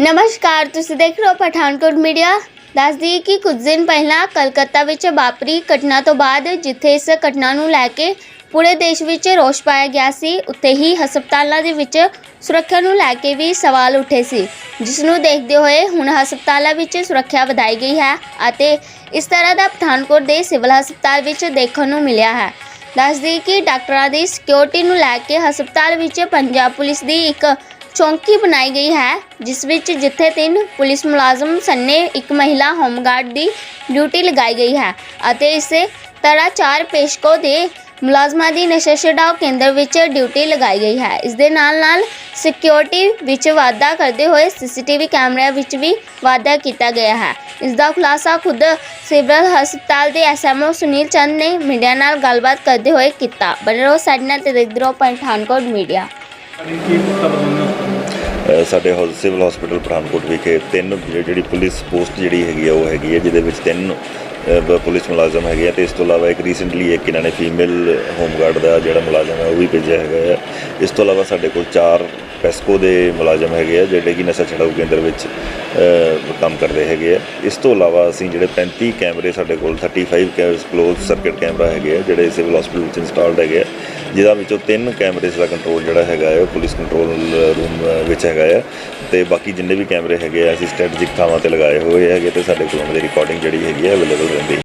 ਨਮਸਕਾਰ, ਤੁਸੀਂ ਦੇਖ ਰਹੇ ਹੋ ਪਠਾਨਕੋਟ ਮੀਡੀਆ। ਦੱਸਦੀ ਕਿ ਕੁਝ ਦਿਨ ਪਹਿਲਾਂ ਕਲਕੱਤਾ ਵਿੱਚ ਵਾਪਰੀ ਘਟਨਾ ਤੋਂ ਬਾਅਦ, ਜਿੱਥੇ ਇਸ ਘਟਨਾ ਨੂੰ ਲੈ ਕੇ ਪੂਰੇ ਦੇਸ਼ ਵਿੱਚ ਰੋਸ਼ ਪਾਇਆ ਗਿਆ ਸੀ, ਉੱਥੇ ਹੀ ਹਸਪਤਾਲਾਂ ਦੇ ਵਿੱਚ ਸੁਰੱਖਿਆ ਨੂੰ ਲੈ ਕੇ ਵੀ ਸਵਾਲ ਉੱਠੇ ਸੀ। ਜਿਸ ਨੂੰ ਦੇਖਦੇ ਹੋਏ ਹੁਣ ਹਸਪਤਾਲਾਂ ਵਿੱਚ ਸੁਰੱਖਿਆ ਵਧਾਈ ਗਈ ਹੈ ਅਤੇ ਇਸ ਤਰ੍ਹਾਂ ਦਾ ਪਠਾਨਕੋਟ ਦੇ ਸਿਵਲ ਹਸਪਤਾਲ ਵਿੱਚ ਦੇਖਣ ਨੂੰ ਮਿਲਿਆ ਹੈ। ਦੱਸਦੀ ਕਿ ਡਾਕਟਰਾਂ ਦੀ ਸਿਕਿਉਰਿਟੀ ਨੂੰ ਲੈ ਕੇ ਹਸਪਤਾਲ ਵਿੱਚ ਪੰਜਾਬ ਪੁਲਿਸ ਦੀ ਇੱਕ ਚੌਂਕੀ ਬਣਾਈ ਗਈ ਹੈ, ਜਿਸ ਵਿੱਚ ਜਿੱਥੇ ਤਿੰਨ ਪੁਲਿਸ ਮੁਲਾਜ਼ਮ ਸੰਨੇ, ਇੱਕ ਮਹਿਲਾ ਹੋਮਗਾਰਡ ਦੀ ਡਿਊਟੀ ਲਗਾਈ ਗਈ ਹੈ ਅਤੇ ਇਸੇ ਤਰ੍ਹਾਂ ਚਾਰ ਪੇਸ਼ਕੋ ਦੇ ਮੁਲਾਜ਼ਮਾਂ ਦੀ ਨਸ਼ਾ ਛਡਾਓ ਕੇਂਦਰ ਵਿੱਚ ਡਿਊਟੀ ਲਗਾਈ ਗਈ ਹੈ। ਇਸ ਦੇ ਨਾਲ ਨਾਲ ਸਿਕਿਉਰਿਟੀ ਵਿੱਚ ਵਾਧਾ ਕਰਦੇ ਹੋਏ ਸੀਸੀਟੀਵੀ ਕੈਮਰਿਆਂ ਵਿੱਚ ਵੀ ਵਾਧਾ ਕੀਤਾ ਗਿਆ ਹੈ। ਇਸ ਦਾ ਖੁਲਾਸਾ ਖੁਦ ਸਿਵਲ ਹਸਪਤਾਲ ਦੇ ਐਸਐਮਓ ਸੁਨੀਲ ਚੰਦ ਨੇ ਮੀਡੀਆ ਨਾਲ ਗੱਲਬਾਤ ਕਰਦੇ ਹੋਏ ਕੀਤਾ। ਬਣੇ ਰਹੋ ਸਾਡੇ ਨਾਲ ਤੇ ਦੇਖਦੇ ਰਹੋ ਪਠਾਨਕੋਟ ਮੀਡੀਆ। ਅ, ਸਾਡੇ ਹੌਸ- ਸਿਵਲ ਹਸਪੀਟਲ ਪਠਾਨਕੋਟ ਵਿਖੇ ਤਿੰਨ ਜਿ- ਜਿਹੜੀ ਪੁਲਿਸ ਪੋਸਟ ਜਿਹੜੀ ਹੈਗੀ ਆ ਉਹ ਹੈਗੀ ਹੈ ਜਿਹਦੇ ਵਿੱਚ ਤਿੰਨ ਅ, ਬ- ਪੁਲਿਸ ਮੁਲਾਜ਼ਮ ਹੈਗੇ ਆ ਤੇ ਇਸ ਤੋਂ ਇਲਾਵਾ ਇੱਕ ਰੀਸੈਂਟਲੀ ਇੱਕ ਇਹਨਾਂ ਨੇ ਫੀਮੇਲ ਹੋਮਗਾਰਡ ਦਾ ਜਿਹੜਾ ਮੁਲਾਜ਼ਮ ਹੈ ਉਹ ਵੀ ਭੇਜਿਆ ਹੈਗਾ ਹੈ ਇਸ ਤੋਂ ਇਲਾਵਾ ਸਾਡੇ ਕੋਲ ਚਾਰ ਪੈਸਕੋ ਦੇ ਮੁਲਾਜ਼ਮ ਹੈਗੇ ਆ ਜਿਹੜੇ ਕਿ ਨਸ਼ਾ ਛਡਾਊ ਕੇਂਦਰ ਵਿੱਚ ਅ, ਕੰਮ ਕਰਦੇ ਹੈਗੇ ਆ। ਇਸ ਤੋਂ ਇਲਾਵਾ ਅਸੀਂ ਜਿਹੜੇ 35 ਕੈਮਰੇ ਸਾਡੇ ਕੋਲ 35 ਕਲੋਜ਼ ਸਰਕਟ ਕੈਮਰਾ ਹੈਗੇ ਆ ਜਿਹੜੇ ਸਿਵਲ ਹਸਪੀਟਲ ਵਿੱਚ ਇੰਸਟਾਲਡ ਹੈਗੇ ਆ। ਜਿਹਦਾ ਵਿੱਚੋਂ ਤਿੰਨ ਕੈਮਰੇਜ਼ ਦਾ ਕੰਟਰੋਲ ਜਿਹੜਾ ਹੈਗਾ ਹੈ, ਉਹ ਪੁਲਿਸ ਕੰਟਰੋਲ ਰੂਮ ਵਿੱਚ ਹੈਗਾ ਹੈ। ਤੇ ਬਾਕੀ ਜਿੰਨੇ ਵੀ ਕੈਮਰੇ ਹੈਗੇ ਆ, ਅਸੀਂ ਸਟ੍ਰੈਟਜਿਕ ਥਾਵਾਂ ਤੇ ਲਗਾਏ ਹੋਏ ਹੈਗੇ ਤੇ ਸਾਡੇ ਕੋਲ ਉਹਨਾਂ ਦੀ ਰਿਕਾਰਡਿੰਗ ਜਿਹੜੀ ਹੈਗੀ ਹੈ ਅਵੇਲੇਬਲ ਰਹਿੰਦੀ ਹੈ।